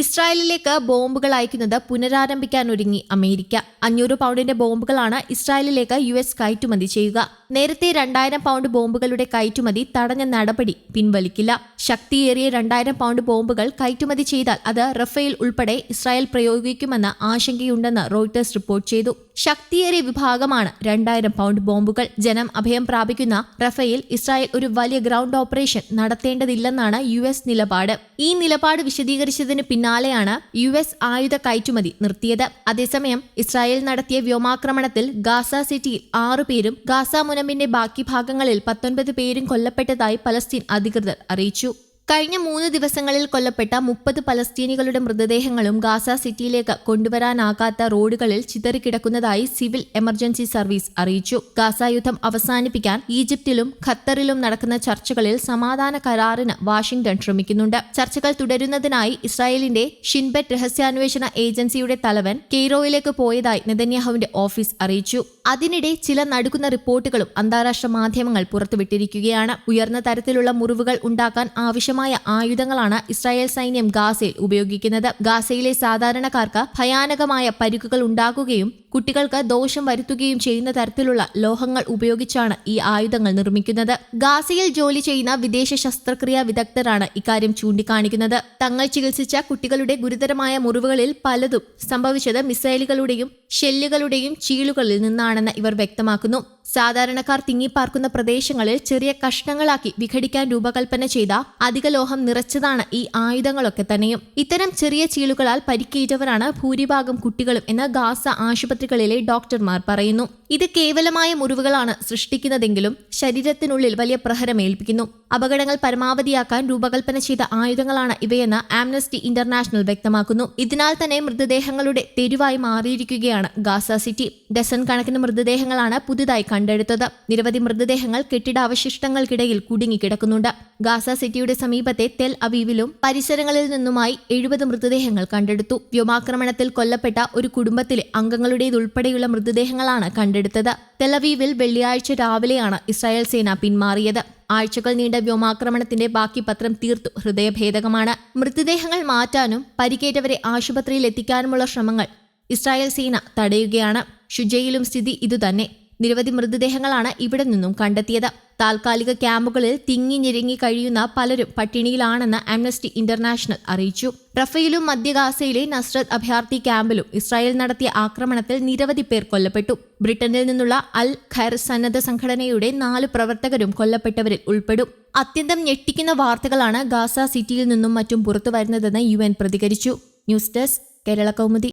ഇസ്രായേലിലേക്ക് ബോംബുകൾ അയക്കുന്നത് പുനരാരംഭിക്കാനൊരുങ്ങി അമേരിക്ക. അഞ്ഞൂറ് പൗണ്ടിന്റെ ബോംബുകളാണ് ഇസ്രായേലിലേക്ക് യു എസ് കയറ്റുമതി ചെയ്യുക. നേരത്തെ രണ്ടായിരം പൗണ്ട് ബോംബുകളുടെ കയറ്റുമതി തടഞ്ഞ നടപടി പിൻവലിക്കില്ല. ശക്തിയേറിയ രണ്ടായിരം പൗണ്ട് ബോംബുകൾ കയറ്റുമതി ചെയ്താൽ അത് റഫേൽ ഉൾപ്പെടെ ഇസ്രായേൽ പ്രയോഗിക്കുമെന്ന ആശങ്കയുണ്ടെന്ന് റോയിട്ടേഴ്സ് റിപ്പോർട്ട് ചെയ്തു. ശക്തിയേറിയ വിഭാഗമാണ് രണ്ടായിരം പൗണ്ട് ബോംബുകൾ ജനം അഭയം പ്രാപിക്കുന്ന റഫേൽ ഇസ്രായേൽ ഒരു വലിയ ഗ്രൗണ്ട് ഓപ്പറേഷൻ നടത്തേണ്ടതില്ലെന്നാണ് യു എസ് നിലപാട്. ഈ നിലപാട് വിശദീകരിച്ചതിന് പിന്നാലെയാണ് യു എസ് ആയുധ കയറ്റുമതി നിർത്തിയത്. അതേസമയം ഇസ്രായേൽ നടത്തിയ വ്യോമാക്രമണത്തിൽ ഗാസ സിറ്റിയിൽ ആറുപേരും ഗാസ ഗാസ മുനമ്പിന്റെ ബാക്കി ഭാഗങ്ങളിൽ പത്തൊൻപത് പേരും കൊല്ലപ്പെട്ടതായി പലസ്തീൻ അധികൃതർ അറിയിച്ചു. കഴിഞ്ഞ മൂന്ന് ദിവസങ്ങളിൽ കൊല്ലപ്പെട്ട മുപ്പത് പലസ്തീനികളുടെ മൃതദേഹങ്ങളും ഗാസ സിറ്റിയിലേക്ക് കൊണ്ടുവരാനാകാത്ത റോഡുകളിൽ ചിതറിക്കിടക്കുന്നതായി സിവിൽ എമർജൻസി സർവീസ് അറിയിച്ചു. ഗാസ യുദ്ധം അവസാനിപ്പിക്കാൻ ഈജിപ്തിലും ഖത്തറിലും നടക്കുന്ന ചർച്ചകളിൽ സമാധാന കരാറിന് വാഷിംഗ്ടൺ ശ്രമിക്കുന്നുണ്ട്. ചർച്ചകൾ തുടരുന്നതിനായി ഇസ്രായേലിന്റെ ഷിൻബെറ്റ് രഹസ്യാന്വേഷണ ഏജൻസിയുടെ തലവൻ കെയ്റോയിലേക്ക് പോയതായി നെതന്യാഹുവിന്റെ ഓഫീസ് അറിയിച്ചു. അതിനിടെ ചില നടുക്കുന്ന റിപ്പോർട്ടുകളും അന്താരാഷ്ട്ര മാധ്യമങ്ങൾ പുറത്തുവിട്ടിരിക്കുകയാണ്. ഉയർന്ന തരത്തിലുള്ള മുറിവുകൾ ഉണ്ടാക്കാൻ ആവശ്യമായ ആയുധങ്ങളാണ് ഇസ്രായേൽ സൈന്യം ഗാസയിൽ ഉപയോഗിക്കുന്നത്. ഗാസയിലെ സാധാരണക്കാർക്ക് ഭയാനകമായ പരിക്കുകൾ ഉണ്ടാക്കുകയും കുട്ടികൾക്ക് ദോഷം വരുത്തുകയും ചെയ്യുന്ന തരത്തിലുള്ള ലോഹങ്ങൾ ഉപയോഗിച്ചാണ് ഈ ആയുധങ്ങൾ നിർമ്മിക്കുന്നത്. ഗാസയിൽ ജോലി ചെയ്യുന്ന വിദേശ ശസ്ത്രക്രിയാ വിദഗ്ധരാണ് ഇക്കാര്യം ചൂണ്ടിക്കാണിക്കുന്നത്. തങ്ങൾ ചികിത്സിച്ച കുട്ടികളുടെ ഗുരുതരമായ മുറിവുകളിൽ പലതും സംഭവിച്ചത് മിസൈലുകളുടെയും ഷെല്ലുകളുടെയും ചീളുകളിൽ നിന്നാണെന്ന് ഇവർ വ്യക്തമാക്കുന്നു. സാധാരണക്കാർ തിങ്ങിപ്പാർക്കുന്ന പ്രദേശങ്ങളിൽ ചെറിയ കഷ്ണങ്ങളാക്കി വിഘടിക്കാൻ രൂപകൽപ്പന ചെയ്ത അധിക ലോഹം നിറച്ചതാണ് ഈ ആയുധങ്ങളൊക്കെ തന്നെയും. ഇത്തരം ചെറിയ ചീളുകളാൽ പരിക്കേറ്റവരാണ് ഭൂരിഭാഗം കുട്ടികളും എന്ന് ഗാസ ആശുപത്രികളിലെ ഡോക്ടർമാർ പറയുന്നു ഇത് കേവലമായ മുറിവുകളാണ് സൃഷ്ടിക്കുന്നതെങ്കിലും ശരീരത്തിനുള്ളിൽ വലിയ പ്രഹരമേൽപ്പിക്കുന്നു അപകടങ്ങൾ പരമാവധിയാക്കാൻ രൂപകൽപ്പന ചെയ്ത ആയുധങ്ങളാണ് ഇവയെന്ന് ആംനസ്റ്റി ഇന്റർനാഷണൽ വ്യക്തമാക്കുന്നു. ഇതിനാൽ തന്നെ മൃതദേഹങ്ങളുടെ തെരുവായി മാറിയിരിക്കുകയാണ് ഗാസ സിറ്റി. ഡസൺ കണക്കിന് മൃതദേഹങ്ങളാണ് പുതുതായി കണ്ടെടുത്തത്. നിരവധി മൃതദേഹങ്ങൾ കെട്ടിടാവശിഷ്ടങ്ങൾക്കിടയിൽ കുടുങ്ങിക്കിടക്കുന്നുണ്ട്. ഗാസ സിറ്റിയുടെ സമീപത്തെ തെൽ അവീവിലും പരിസരങ്ങളിൽ നിന്നുമായി എഴുപത് മൃതദേഹങ്ങൾ കണ്ടെടുത്തു. വ്യോമാക്രമണത്തിൽ കൊല്ലപ്പെട്ട ഒരു കുടുംബത്തിലെ അംഗങ്ങളുടേതുൾപ്പെടെയുള്ള മൃതദേഹങ്ങളാണ് കണ്ടെടുത്തത്. തെലവീവിൽ വെള്ളിയാഴ്ച രാവിലെയാണ് ഇസ്രായേൽ സേന പിന്മാറിയത്. ആഴ്ചകൾ നീണ്ട വ്യോമാക്രമണത്തിന്റെ ബാക്കി പത്രം തീർത്തു ഹൃദയഭേദകമാണ്. മൃതദേഹങ്ങൾ മാറ്റാനും പരിക്കേറ്റവരെ ആശുപത്രിയിൽ എത്തിക്കാനുമുള്ള ശ്രമങ്ങൾ ഇസ്രായേൽ സേന തടയുകയാണ്. ഷുജയിലും സ്ഥിതി ഇതുതന്നെ. നിരവധി മൃതദേഹങ്ങളാണ് ഇവിടെ നിന്നും കണ്ടെത്തിയത്. താൽക്കാലിക ക്യാമ്പുകളിൽ തിങ്ങി ഞെരുങ്ങി കഴിയുന്ന പലരും പട്ടിണിയിലാണെന്ന് ആംനസ്റ്റി ഇന്റർനാഷണൽ അറിയിച്ചു. റഫയിലും മധ്യഗാസയിലെ നസ്രത് അഭയാർത്ഥി ക്യാമ്പിലും ഇസ്രായേൽ നടത്തിയ ആക്രമണത്തിൽ നിരവധി പേർ കൊല്ലപ്പെട്ടു. ബ്രിട്ടനിൽ നിന്നുള്ള അൽ ഖൈർ സന്നദ്ധ സംഘടനയുടെ നാല് പ്രവർത്തകരും കൊല്ലപ്പെട്ടവരിൽ ഉൾപ്പെടും. അത്യന്തം ഞെട്ടിക്കുന്ന വാർത്തകളാണ് ഗാസ സിറ്റിയിൽ നിന്നും മറ്റും പുറത്തു വരുന്നതെന്ന് യു പ്രതികരിച്ചു. News desk Kerala Kaumudi.